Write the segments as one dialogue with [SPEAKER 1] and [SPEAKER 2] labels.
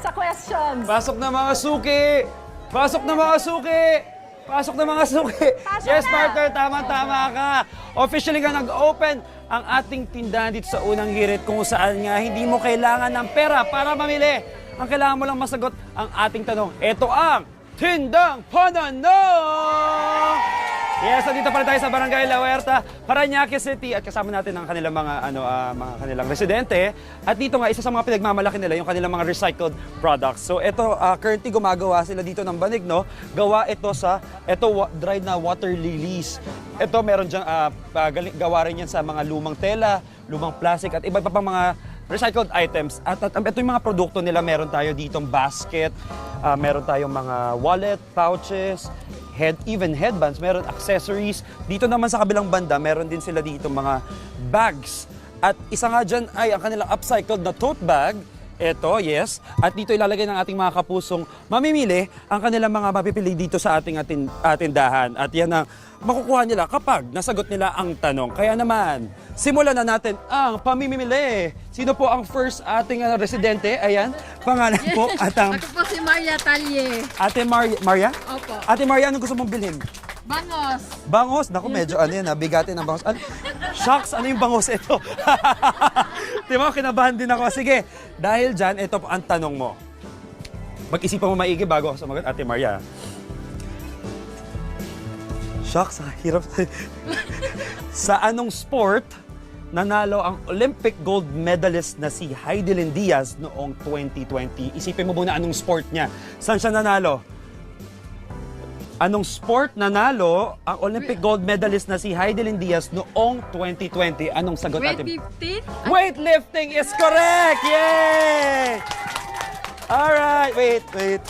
[SPEAKER 1] sa questions.
[SPEAKER 2] Pasok na mga suki! Pasok na mga suki! Pasok na mga suki!
[SPEAKER 1] Pasok
[SPEAKER 2] yes,
[SPEAKER 1] na!
[SPEAKER 2] partner, tama-tama ka. Officially nga nag-open ang ating tindahan dito sa unang hirit kung saan nga hindi mo kailangan ng pera para mamili. Ang kailangan mo lang masagot ang ating tanong. Ito ang Tindang Pananong! Yes, nandito pala tayo sa Barangay La Huerta, Parañaque City at kasama natin ang kanilang mga ano ah, mga kanilang residente. At dito nga isa sa mga pinagmamalaki nila yung kanilang mga recycled products. So ito ah, currently gumagawa sila dito ng banig no. Gawa ito sa ito dried na water lilies. Ito meron diyan gawa rin yan sa mga lumang tela, lumang plastic at iba pa pang mga recycled items. At, at, ito yung mga produkto nila. Meron tayo ditong basket, ah, meron tayong mga wallet, pouches, head, even headbands, meron accessories. Dito naman sa kabilang banda, meron din sila dito mga bags. At isa nga dyan ay ang kanilang upcycled na tote bag. Ito, yes. At dito ilalagay ng ating mga kapusong mamimili ang kanilang mga mapipili dito sa ating atin, atindahan. At yan ang makukuha nila kapag nasagot nila ang tanong. Kaya naman, simulan na natin ang pamimili. Sino po ang first ating ano, residente? Ayan, pangalan po at ang
[SPEAKER 3] Ako po si Maria Talye.
[SPEAKER 2] Ate Mar- Maria?
[SPEAKER 3] Opo.
[SPEAKER 2] Ate Maria, anong gusto mong bilhin?
[SPEAKER 3] Bangos.
[SPEAKER 2] Bangos? Naku, medyo ano yan, nabigatin ng bangos. Ano? Shucks, ano yung bangos ito? Di ba, kinabahan din ako. Sige, dahil dyan, ito ang tanong mo. Mag-isipan mo maigi bago ako sumagot, Ate Maria. Shucks, hirap. Sa anong sport nanalo ang Olympic gold medalist na si Heidelin Diaz noong 2020? Isipin mo muna anong sport niya. Saan siya nanalo? Anong sport nanalo ang Olympic gold medalist na si Heidelin Diaz noong 2020? Anong sagot natin?
[SPEAKER 3] 15?
[SPEAKER 2] Weightlifting is correct! Yay! Alright, wait, wait.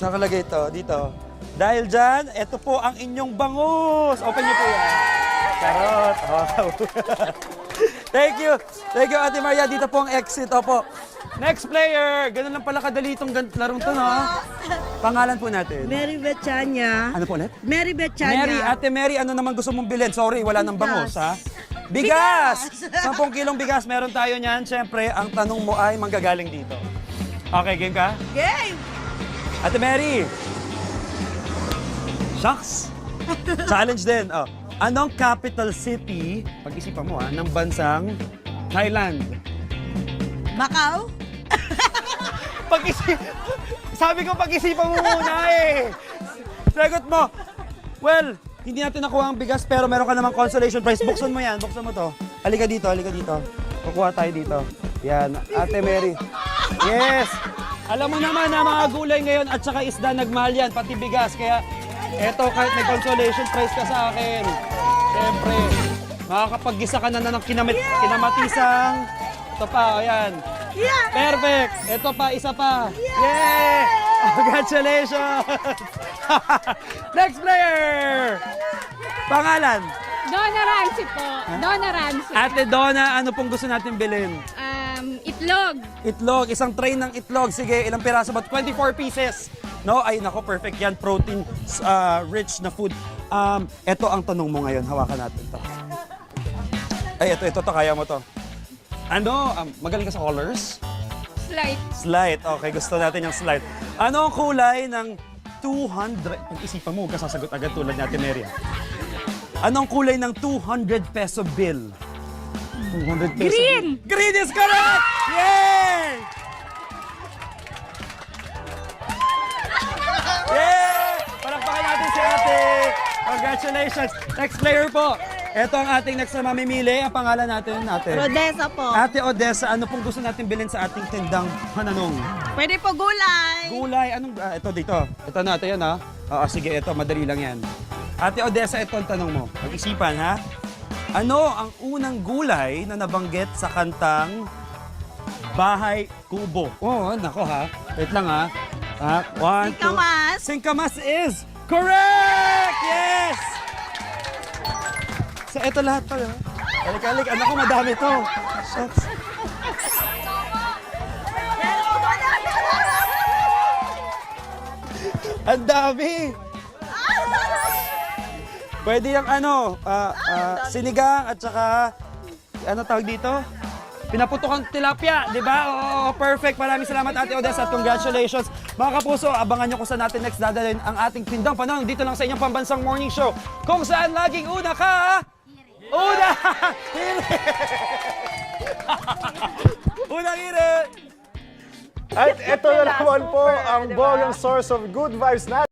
[SPEAKER 2] Nakalagay ito, dito. Dahil dyan, ito po ang inyong bangus. Open niyo po yan. Charot. Wow. Thank you. Thank you, Ate Maria. Dito po ang exit. Opo. Next player. Ganun lang pala kadali itong gan- larong to, no? Pangalan po natin.
[SPEAKER 4] Mary Betchania.
[SPEAKER 2] Ano po ulit?
[SPEAKER 4] Mary Betchania.
[SPEAKER 2] Mary, Ate Mary, ano naman gusto mong bilhin? Sorry, wala nang bangus, ha? Bigas! 10 kilong bigas, meron tayo niyan. Siyempre, ang tanong mo ay manggagaling dito. Okay, game ka?
[SPEAKER 4] Game!
[SPEAKER 2] Ate Mary! Shucks! Challenge din. Oh. Anong capital city, pag-isipan mo ha, ng bansang Thailand?
[SPEAKER 4] Macau?
[SPEAKER 2] Pag-isip... Sabi ko pag-isipan mo muna eh. Sagot mo. Well, hindi natin nakuha ang bigas pero meron ka namang consolation prize. Buksan mo yan. Buksan mo to. Halika dito, halika dito. Kukuha tayo dito. Yan, Ate Mary. Yes! Alam mo naman na mga gulay ngayon at saka isda nagmahal yan, pati bigas. Kaya eto, kahit may consolation prize ka sa akin. Siyempre, makakapag-gisa ka na na ng kinamit, kinamatisang. Ito pa, ayan.
[SPEAKER 4] Yeah!
[SPEAKER 2] Perfect! Ito pa, isa pa. Yay! Congratulations! Next player! Pangalan?
[SPEAKER 5] Donna Ramsey po. Donna Ramsey.
[SPEAKER 2] Ate Donna, ano pong gusto natin bilhin?
[SPEAKER 5] Um, itlog.
[SPEAKER 2] Itlog, isang tray ng itlog. Sige, ilang piraso ba? 24 pieces. No? Ay, nako, perfect yan. Protein uh, rich na food. Um, ito ang tanong mo ngayon. Hawakan natin to. Ay, ito, ito, to. Kaya mo to. Ano? Um, magaling ka sa colors?
[SPEAKER 5] Slight.
[SPEAKER 2] Slide. Okay, gusto natin yung slide. Ano ang kulay ng 200... Pag-isipan mo, huwag ka sasagot agad tulad ni Ate Mary. Anong kulay ng 200 peso bill? 200 peso
[SPEAKER 5] Green!
[SPEAKER 2] bill. Green is correct! Yay! Yay! Congratulations. Next player po. Ito ang ating next na mamimili. Ang pangalan natin, ate.
[SPEAKER 4] Rodessa po.
[SPEAKER 2] Ate Odessa, ano pong gusto natin bilhin sa ating tindang hananong?
[SPEAKER 4] Pwede po gulay.
[SPEAKER 2] Gulay, anong, ah, ito dito. Ito na, ito yan ha. Oo, sige, ito, madali lang yan. Ate Odessa, ito ang tanong mo. Pag-isipan ha. Ano ang unang gulay na nabanggit sa kantang Bahay Kubo? Oo, oh, nako ha. Wait lang ha. Ha? One, two.
[SPEAKER 4] Singkamas.
[SPEAKER 2] Singkamas is correct! Yes! So, ito lahat pala. Alik, alik. Ano ko, madami to. Shucks. Ang dami! Pwede yung ano, ah, ah, sinigang at saka, ano tawag dito? Pinaputok ang tilapia, di ba? Oo, perfect. Maraming salamat Ate Odessa at congratulations. Mga kapuso, abangan nyo kung saan natin next dadalhin ang ating tindang panahon dito lang sa inyong pambansang morning show. Kung saan laging una ka, una! Unang hirit!
[SPEAKER 1] At ito na naman po ang bogang source of good vibes natin.